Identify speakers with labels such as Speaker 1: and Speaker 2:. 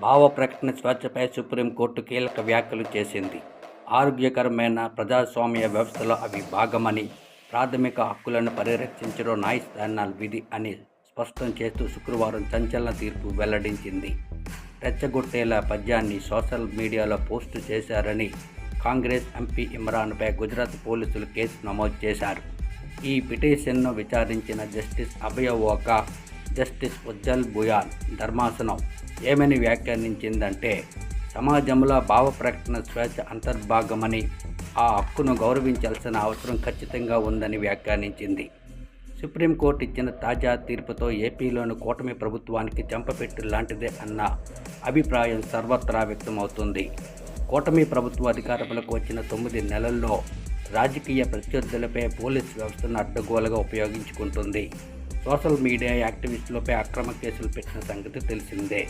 Speaker 1: భావ ప్రకటన స్వేచ్ఛపై సుప్రీంకోర్టు కీలక వ్యాఖ్యలు చేసింది. ఆరోగ్యకరమైన ప్రజాస్వామ్య వ్యవస్థలో అవి భాగమని ప్రాథమిక హక్కులను పరిరక్షించడం న్యాయస్థానాల విధి అని స్పష్టం చేస్తూ శుక్రవారం సంచలన తీర్పు వెల్లడించింది. రెచ్చగొట్టేలా పద్యాన్ని సోషల్ మీడియాలో పోస్టు చేశారని కాంగ్రెస్ ఎంపీ ఇమ్రాన్పై గుజరాత్ పోలీసులు కేసు నమోదు చేశారు. ఈ పిటిషన్ను విచారించిన జస్టిస్ అభయ ఓకా జస్టిస్ ఉజ్జల్ బుయాల్ ధర్మాసనం ఏమని వ్యాఖ్యానించిందంటే సమాజంలో భావ ప్రకటన స్వేచ్ఛ అంతర్భాగమని ఆ హక్కును గౌరవించాల్సిన అవసరం ఖచ్చితంగా ఉందని వ్యాఖ్యానించింది. సుప్రీంకోర్టు ఇచ్చిన తాజా తీర్పుతో ఏపీలోని కూటమి ప్రభుత్వానికి చెంపపెట్టు లాంటిదే అన్న అభిప్రాయం సర్వత్రా వ్యక్తమవుతుంది. కూటమి ప్రభుత్వ అధికారంలోకి వచ్చిన తొమ్మిది నెలల్లో రాజకీయ ప్రత్యర్థులపై పోలీస్ వ్యవస్థను అడ్డగోలుగా ఉపయోగించుకుంటుంది. సోషల్ మీడియా యాక్టివిస్టులపై అక్రమ కేసులు పెట్టిన సంగతి తెలిసిందే.